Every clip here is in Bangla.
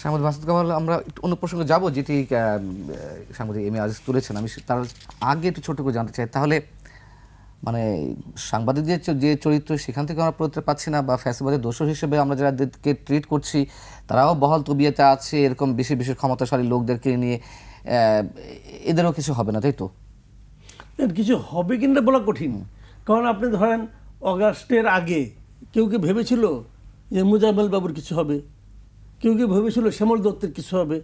সাংবাদিক মাসুদ কামাল আমরা একটু অন্য প্রসঙ্গে যাব যেটি সাংবাদিক এম এ আজিজ তুলেছেন। আমি তার আগে একটু ছোট করে জানতে চাই। তাহলে মানে সাংবাদিকদের যে চরিত্র সেখান থেকে আমরা পড়তে পাচ্ছি না বা ফ্যাসিবাদের দোষর হিসেবে আমরা যাদেরকে ট্রিট করছি তারাও বহাল তবিয়াতে আছে এরকম বেশি বেশি ক্ষমতাশালী লোকদেরকে নিয়ে এদেরও কিছু হবে না তাই তো? কিছু হবে কিনা বলা কঠিন। কারণ আপনি ধরেন অগাস্টের আগে কেউ কি ভেবেছিল যে মুজাম্মেল বাবুর কিছু হবে? কেউ কি ভেবেছিল শ্যামল দত্তের কিছু হবে।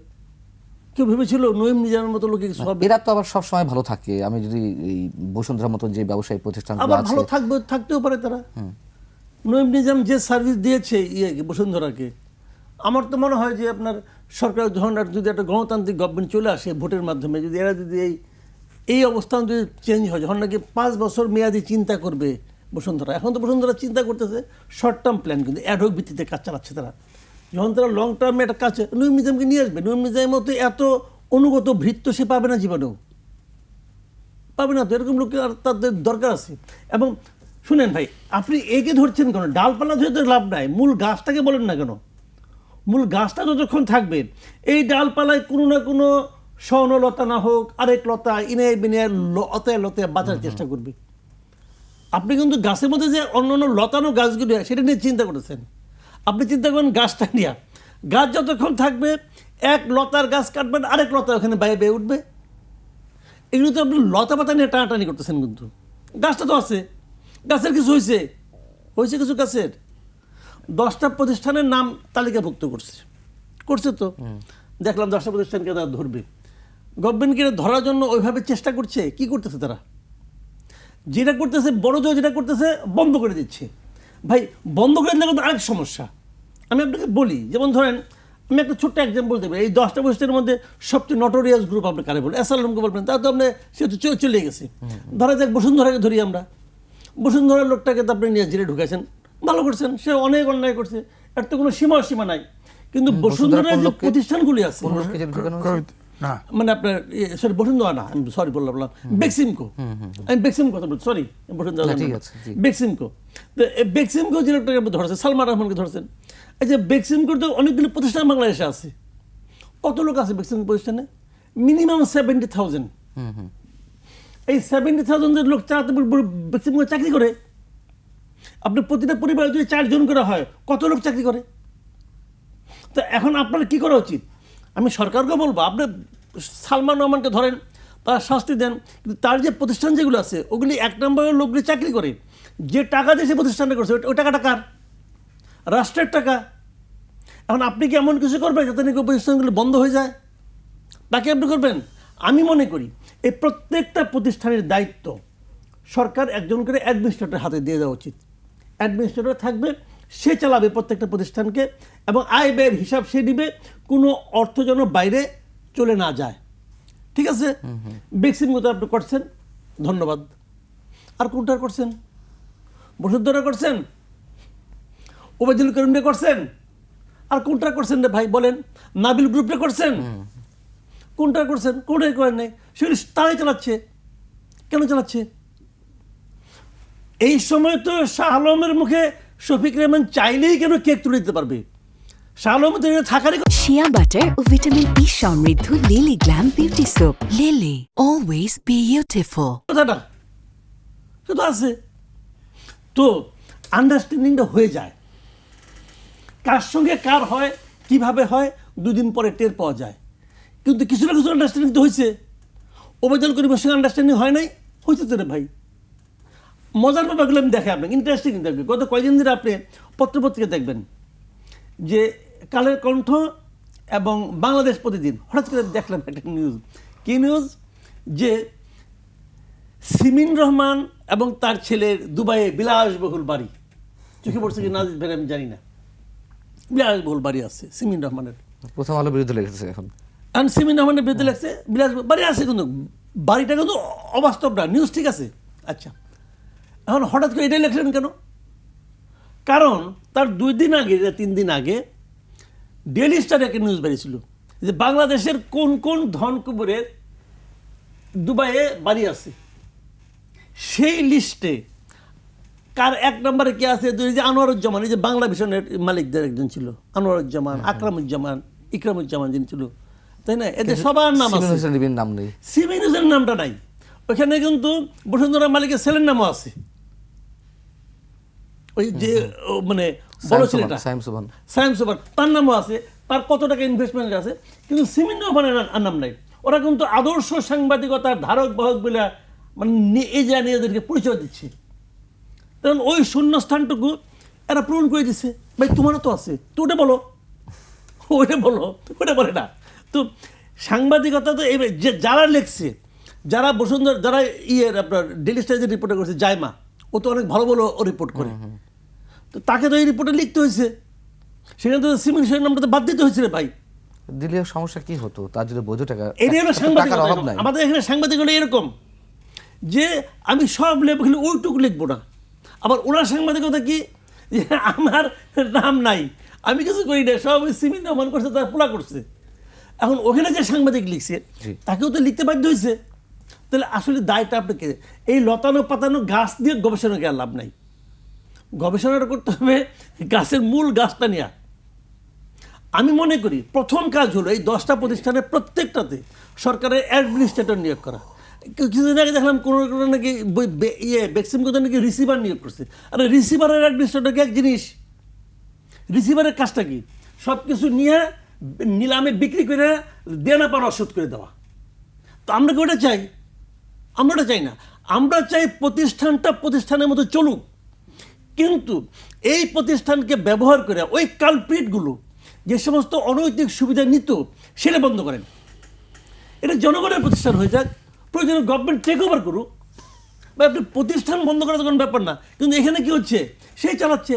কেউ ভেবেছিল নঈম নিজামের মতো লোকের কিছু হবে। এরা তো আবার সব সময় ভালো থাকে। আমি যদি এই বসুন্ধরার মতো যে ব্যবসায়ী প্রতিষ্ঠান আবার ভালো থাকবে থাকতেও পারে তারা। নঈম নিজাম যে সার্ভিস দিয়েছে ইয়ে বসুন্ধরাকে আমার তো মনে হয় যে আপনার সরকার যখন যদি একটা গণতান্ত্রিক গভর্নমেন্ট চলে আসে ভোটের মাধ্যমে যদি এরা যদি এই এই অবস্থান যদি চেঞ্জ হয় যখন নাকি পাঁচ বছর মেয়াদি চিন্তা করবে বসুন্ধরা। এখন তো বসুন্ধরা চিন্তা করতেছে শর্ট টার্ম প্ল্যান কিন্তু অ্যাডহক ভিত্তিতে কাজ চালাচ্ছে তারা। যখন তারা লং টার্মে একটা কাজ নঈম নিজামকে নিয়ে আসবে নঈম নিজামের মতো এত অনুগত ভৃত্য সে পাবে না জীবনেও। পাবে না তো এরকম লোক আর তাদের দরকার আছে। এবং শুনেন ভাই আপনি একে ধরছেন কেন? ডালপালা ধরে তো লাভ নাই মূল গাছটাকে বলেন না কেন? মূল গাছটা যতক্ষণ থাকবে এই ডালপালায় কোনো না কোনো স্বর্ণলতা না হোক আরেক লতা ইনে বিনে লতায় লতায় বাঁচার চেষ্টা করবে। আপনি কিন্তু গাছের মধ্যে যে অন্য অন্য লতানো গাছগুলি হয়, সেটা নিয়ে চিন্তা করেছেন। আপনি চিন্তা করেন গাছটা নিয়ে। গাছ যতক্ষণ থাকবে এক লতার গাছ কাটবেন আরেক লতা ওখানে বাইরে বেয়ে উঠবে। এগুলো তো আপনি লতা পাতা নিয়ে টানাটানি করতেছেন কিন্তু। গাছটা তো আছে। গাছের কিছু হয়েছে হয়েছে কিছু গাছের। দশটা প্রতিষ্ঠানের নাম তালিকাভুক্ত করছে। করছে তো। দেখলাম দশটা প্রতিষ্ঠানকে তারা ধরবে। গভর্নমেন্টকে ধরার জন্য ওইভাবে চেষ্টা করছে। কি করতেছে তারা? যেটা করতেছে বড় জোর যেটা করতেছে বন্ধ করে দিচ্ছে। ভাই বন্ধ করে দিলে কিন্তু আরেক সমস্যা। আমি আপনাকে বলি যেমন ধরেন আমি একটা ছোট্ট এক্সাম্পল দেবো। এই দশটা বৈশিষ্ট্যের মধ্যে সবচেয়ে নটোরিয়াস গ্রুপ আপনি কারে বলেন এসালমকে বলবেন তা তো আপনি সে তো চলে- চলে গেছে। ধরা যাক বসুন্ধরাকে ধরি আমরা। বসুন্ধরার লোকটাকে তো আপনি নিয়ে জেলে ঢুকেছেন। ভালো করছেন সে অনেক অন্যায় করছে। এর তো কোনো সীমা সীমা নাই। কিন্তু বসুন্ধরার যে প্রতিষ্ঠানগুলি আছে মানে আপনার সরি বসুন্ধরা না আমি সরি বললাম বললাম বেক্সিমকো। আমি বেক্সিমকো কথা বলছি সরি বসুন্ধরা। বেক্সিমকো। তো বেক্সিমকো যে লোকটাকে আপনি ধরেছেন সালমান রহমানকে ধরেছেন এই যে বেক্সিমকোর তো অনেকগুলো প্রতিষ্ঠান বাংলাদেশে আছে। কত লোক আছে বেক্সিমকো প্রতিষ্ঠানে? মিনিমাম সেভেন্টি থাউজেন্ড এই সেভেন্টি থাউজেন্ডের লোক চালাতে বেক্সিমকো চাকরি করে আপনার প্রতিটা পরিবারে যদি চারজন করে হয় কত লোক চাকরি করে? তো এখন আপনার কি করা উচিত? আমি সরকারকে বলব, আপনি সালমান রহমানকে ধরেন, তার শাস্তি দেন, কিন্তু তার যে প্রতিষ্ঠান যেগুলো আছে, ওগুলি এক নম্বরের লোকগুলি চাকরি করে, যে টাকা দিয়ে সে প্রতিষ্ঠানটা করছে, ওই- টাকাটা কার? রাষ্ট্রের টাকা। এখন আপনি কি এমন কিছু করবেন যাতে নাকি প্রতিষ্ঠানগুলো বন্ধ হয়ে যায়? তাকে আপনি করবেন? আমি মনে করি, এই প্রত্যেকটা প্রতিষ্ঠানের দায়িত্ব সরকার একজন করে অ্যাডমিনিস্ট্রেটর হাতে দিয়ে দেওয়া উচিত। অ্যাডমিনিস্ট্রেটর থাকবে, সে চালাবে প্রত্যেকটা প্রতিষ্ঠানকে, এবং আয় ব্যয়ের হিসাব সে দিবে কোনো অর্থ যেন বাইরে চলে না যায়। ঠিক আছে? বেক্সিম মতো আপনি করছেন? ধন্যবাদ। আর কোনটা করছেন? বসুন্ধরা করছেন? ওবায়দুল করিমটা করছেন? আর কোনটা করছেন রে ভাই বলেন? নাবিল গ্রুপটা করছেন? কোনটা করছেন? কোনটাই করেন নাই? সেগুলি তারাই চালাচ্ছে। কেন চালাচ্ছে? এই সময় তো শাহ আলমের মুখে শফিক রহমান চাইলেই কেন কেক তুলে দিতে পারবে? শাহ আলম তো থাকারই। শিয়া বাটার ও ভিটামিন ই সমৃদ্ধ Lily glam beauty soap Lily always beautiful কথাটা, সে তো আছে। তো আন্ডারস্ট্যান্ডিংটা হয়ে যায়। কার সঙ্গে কার হয়, কীভাবে হয়, দুদিন পরে টের পাওয়া যায়। কিন্তু কিছু না কিছু আন্ডারস্ট্যান্ডিং তো হয়েছে। ওবেদন করিমের সঙ্গে আন্ডারস্ট্যান্ডিং হয় নাই হয়েছে তো রে ভাই। মজার ব্যাপারগুলো আমি দেখে আপনাকে ইন্টারেস্টিং দেখবেন গত কয়েকদিন ধরে আপনি পত্রপত্রিকা দেখবেন। যে কালের কণ্ঠ এবং বাংলাদেশ প্রতিদিন হঠাৎ করে দেখলাম একটা নিউজ কি নিউজ যে সিমিন রহমান এবং তার ছেলের দুবাইয়ে বিলাসবহুল বাড়ি। চোখে পড়ছে কি না ভাই আমি জানি না। বিলাসবহুল বাড়ি আছে সিমিন রহমানের। প্রথম আলো বিরুদ্ধে লেগেছে এখন। এখন সিমিন রহমানের বিরুদ্ধে লাগছে বিলাস বাড়ি আছে কিন্তু বাড়িটা কিন্তু অবাস্তব না নিউজ ঠিক আছে। আচ্ছা এখন হঠাৎ করে এটাই লেখলেন কেন? কারণ তার দুই দিন আগে তিন দিন আগে ডেলি স্টার একটা নিউজ বেরিয়েছিল যে বাংলাদেশের কোন কোন ধন কুবুরের দুবাইয়ে বাড়ি আছে। সেই লিস্টে কার এক নম্বরে কে আছে? যে আনোয়ারুজ্জামান এই যে বাংলা ভিশনের মালিকদের একজন ছিল। আনোয়ারুজ্জামান আকরামুজ্জামান ইকরামুজ্জামান যিনি ছিল। তাই না? এদের সবার নাম আছে। নাম নেই। সিমিন হোসেন নামটা নাই। ওখানে কিন্তু বসুন্ধরা মালিকের ছেলের নামও আছে। ওই যে মানে বড় ছেলেটা। সাইম তার নামও আছে তার কত টাকা ইনভেস্টমেন্ট আছে কিন্তু সিমিন রহমানের আর নাম নাই। ওরা কিন্তু আদর্শ সাংবাদিকতার ধারক বাহক বলে মানে এই যে নিজেদেরকে পরিচয় দিচ্ছে। তখন ওই শূন্যস্থানটুকু এরা পূরণ করে দিচ্ছে ভাই তোমারও তো আছে। তো ওটা বলো। ওটা বলো। ওটা বলে না। তো সাংবাদিকতা তো যে যারা লেখছে যারা বসুন্ধরা যারা ইয়ের আপনার ডেলি স্টাইজের রিপোর্টার করছে জায়মা ও তো অনেক ভালো ভালো রিপোর্ট করে। তো তাকে তো এই রিপোর্টে লিখতে হয়েছে। সেখানে তো সিমিন সেনের নামটা তো বাদ দিতে হয়েছে রে ভাই। দিলে সমস্যা কি হতো? তার যদি বৈধ টাকা এটাই হলো সাংবাদিকতা আমাদের এখানে সাংবাদিক হলো এরকম যে আমি সব খালি ওইটুকু লিখব না। আবার ওনার সাংবাদিকতা কি? যে আমার নাম নাই। আমি কিছু করি না সব ওই সিমিন রহমান করছে তার পোলা করছে। এখন ওখানে যে সাংবাদিক লিখছে তাকেও তো লিখতে বাধ্য হয়েছে। তাহলে আসলে দায়টা আপনাকে এই লতানো পাতানো গাছ দিয়ে গবেষণা লাভ নাই। গবেষণাটা করতে হবে গাছের মূল গাছটা নেওয়া আমি মনে করি প্রথম কাজ হলো এই দশটা প্রতিষ্ঠানের প্রত্যেকটাতে সরকারের অ্যাডমিনিস্ট্রেটর নিয়োগ করা। কিছুদিন আগে দেখলাম কোনো কোনো নাকি ইয়ে ভ্যাকসিন কোথাও নাকি রিসিভার নিয়োগ করছে। আরে রিসিভারের অ্যাডমিনিস্ট্রেটর এক জিনিস? রিসিভারের কাজটা কি? সব কিছু নিয়ে নিলামে বিক্রি করে দেনা পানা শোধ করে দেওয়া। তো আমরা কি ওটা চাই? আমরা ওটা চাই না। আমরা চাই প্রতিষ্ঠানটা প্রতিষ্ঠানের মতো চলুক। কিন্তু এই প্রতিষ্ঠানকে ব্যবহার করে ওই কালপ্রিটগুলো যে সমস্ত অনৈতিক সুবিধা নিত সেটা বন্ধ করেন। এটা জনগণের প্রতিষ্ঠান হয়ে যাক প্রয়োজনে গভর্নমেন্ট টেক ওভার করুক। বা আপনি প্রতিষ্ঠান বন্ধ করার তো কোনো ব্যাপার না কিন্তু এখানে কি হচ্ছে? সেই চালাচ্ছে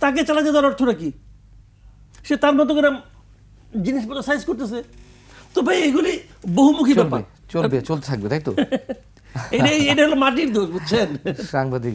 তাকে চালাতে তার অর্থটা কি? সে তার মতো করে জিনিসপত্র সাইজ করতেছে। তো ভাই এগুলি বহুমুখী ব্যাপার। চলবে চলতে থাকবে তাই তো? এটা এটা হলো মাটির দোষ বুঝছেন? সাংবাদিক